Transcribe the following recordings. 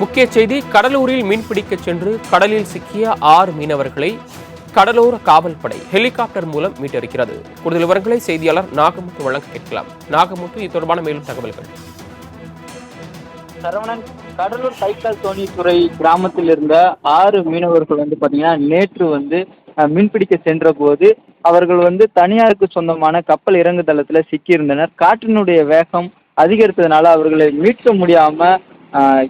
முக்கிய செய்தி கடலூரில் மீன்பிடிக்க சென்று கடலில் சிக்கிய ஆறு மீனவர்களை கடலோர காவல்படை ஹெலிகாப்டர் மூலம் மீட்டிருக்கிறது கூடுதல் விவரங்களை செய்தியாளர் நாகமுத்து வழங்க கேட்கலாம். நாகமுத்து இது தொடர்பான மேலும் தகவல்கள். சரவணன் கடலூர் சைக்கால் தோணித்துறை கிராமத்தில் இருந்த ஆறு மீனவர்கள் வந்து பாத்தீங்கன்னா நேற்று வந்து மீன்பிடிக்க சென்ற போது அவர்கள் வந்து தனியாருக்கு சொந்தமான கப்பல் இறங்கு தளத்துல சிக்கியிருந்தனர். காற்றினுடைய வேகம் அதிகரித்ததுனால அவர்களை மீட்க முடியாம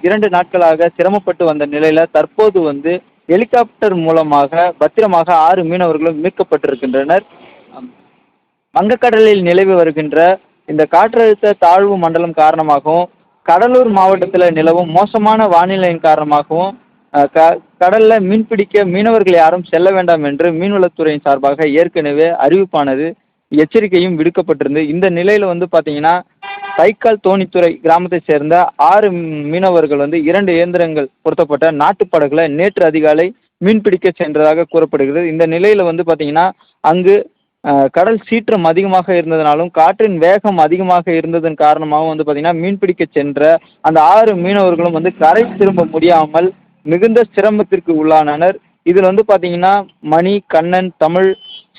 இரண்டு நாட்களாக சிரமப்பட்டு வந்த நிலையில தற்போது வந்து ஹெலிகாப்டர் மூலமாக பத்திரமாக ஆறு மீனவர்களும் மீட்கப்பட்டிருக்கின்றனர். வங்கக்கடலில் நிலவி வருகின்ற இந்த காற்றழுத்த தாழ்வு மண்டலம் காரணமாகவும் கடலூர் மாவட்டத்தில் நிலவும் மோசமான வானிலையின் காரணமாகவும் க கடல்ல மீன்பிடிக்க மீனவர்கள் யாரும் செல்ல வேண்டாம் என்று மீன்வளத்துறையின் சார்பாக ஏற்கனவே அறிவிப்பானது எச்சரிக்கையும் விடுக்கப்பட்டிருந்து இந்த நிலையில வந்து பாத்தீங்கன்னா தைக்கால் தோணித்துறை கிராமத்தை சேர்ந்த ஆறு மீனவர்கள் வந்து இரண்டு இயந்திரங்கள் பொருத்தப்பட்ட நாட்டுப்படகுல நேற்று அதிகாலை மீன்பிடிக்க சென்றதாக கூறப்படுகிறது. இந்த நிலையில வந்து பாத்தீங்கன்னா அங்கு கடல் சீற்றம் அதிகமாக இருந்ததுனாலும் காற்றின் வேகம் அதிகமாக இருந்ததன் காரணமாகவும் வந்து பார்த்தீங்கன்னா மீன்பிடிக்க சென்ற அந்த ஆறு மீனவர்களும் வந்து கரை திரும்ப முடியாமல் மிகுந்த சிரமத்திற்கு உள்ளானனர். இதில் வந்து பார்த்தீங்கன்னா மணி கண்ணன் தமிழ்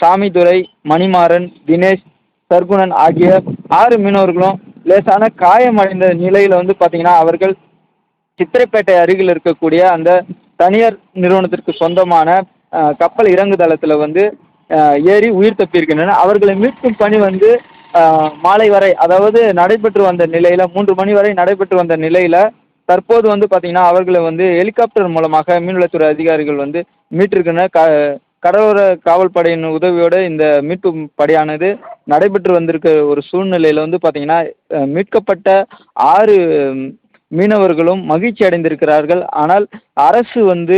சாமிதுரை மணிமாறன் தினேஷ் சர்க்குணன் ஆகிய ஆறு மீனவர்களும் லேசான காயமடைந்த நிலையில் வந்து பார்த்தீங்கன்னா அவர்கள் சித்திரைப்பேட்டை அருகில் இருக்கக்கூடிய அந்த தனியார் நிறுவனத்திற்கு சொந்தமான கப்பல் கப்பல் இறங்குதளத்தில் வந்து ஏறி உயிர் தப்பியிருக்கின்றன அவர்களை மீட்கும் பணி வந்து மாலை வரை அதாவது நடைபெற்று வந்த நிலையில் மூன்று மணி வரை நடைபெற்று வந்த நிலையில் தற்போது வந்து பார்த்தீங்கன்னா அவர்களை வந்து ஹெலிகாப்டர் மூலமாக மீன்வளத்துறை அதிகாரிகள் வந்து மீட்டிருக்கின்றனர். க கடலோர காவல்படையின் உதவியோடு இந்த மீட்பு படையானது நடைபெற்று வந்திருக்க ஒரு சூழ்நிலையில் வந்து பார்த்தீங்கன்னா மீட்கப்பட்ட ஆறு மீனவர்களும் மகிழ்ச்சி அடைந்திருக்கிறார்கள். ஆனால் அரசு வந்து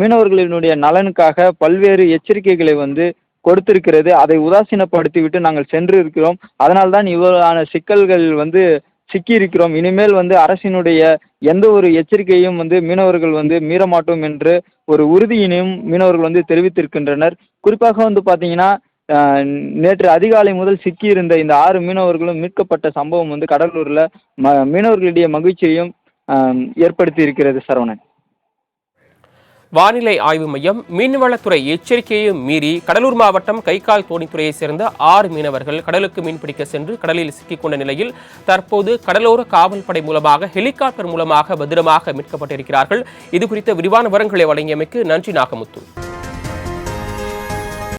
மீனவர்களினுடைய நலனுக்காக பல்வேறு எச்சரிக்கைகளை வந்து கொடுத்திருக்கிறது. அதை உதாசீனப்படுத்திவிட்டு நாங்கள் சென்று இருக்கிறோம் அதனால்தான் இவ்வளவான சிக்கல்கள் வந்து சிக்கியிருக்கிறோம். இனிமேல் வந்து அரசினுடைய எந்த ஒரு எச்சரிக்கையும் வந்து மீனவர்கள் வந்து மீறமாட்டோம் என்று ஒரு உறுதியினையும் மீனவர்கள் வந்து தெரிவித்திருக்கின்றனர். குறிப்பாக வந்து பார்த்தீங்கன்னா நேற்று அதிகாலை முதல் சிக்கியிருந்த இந்த ஆறு மீனவர்களும் மீட்கப்பட்ட சம்பவம் வந்து கடலூரில் ம மீனவர்களிடையே மகிழ்ச்சியையும் ஏற்படுத்தி இருக்கிறது சரவணன். வானிலை ஆய்வு மையம் மீன்வளத்துறை எச்சரிக்கையையும் மீறி கடலூர் மாவட்டம் கைகால் தோணித்துறையைச் சேர்ந்த ஆறு மீனவர்கள் கடலுக்கு மீன்பிடிக்க சென்று கடலில் சிக்கிக்கொண்ட நிலையில் தற்போது கடலோர காவல்படை மூலமாக ஹெலிகாப்டர் மூலமாக பத்திரமாக மீட்கப்பட்டிருக்கிறார்கள். இது குறித்த விரிவான விவரங்களை வழங்கியமைக்கு நன்றி நாகமுத்து.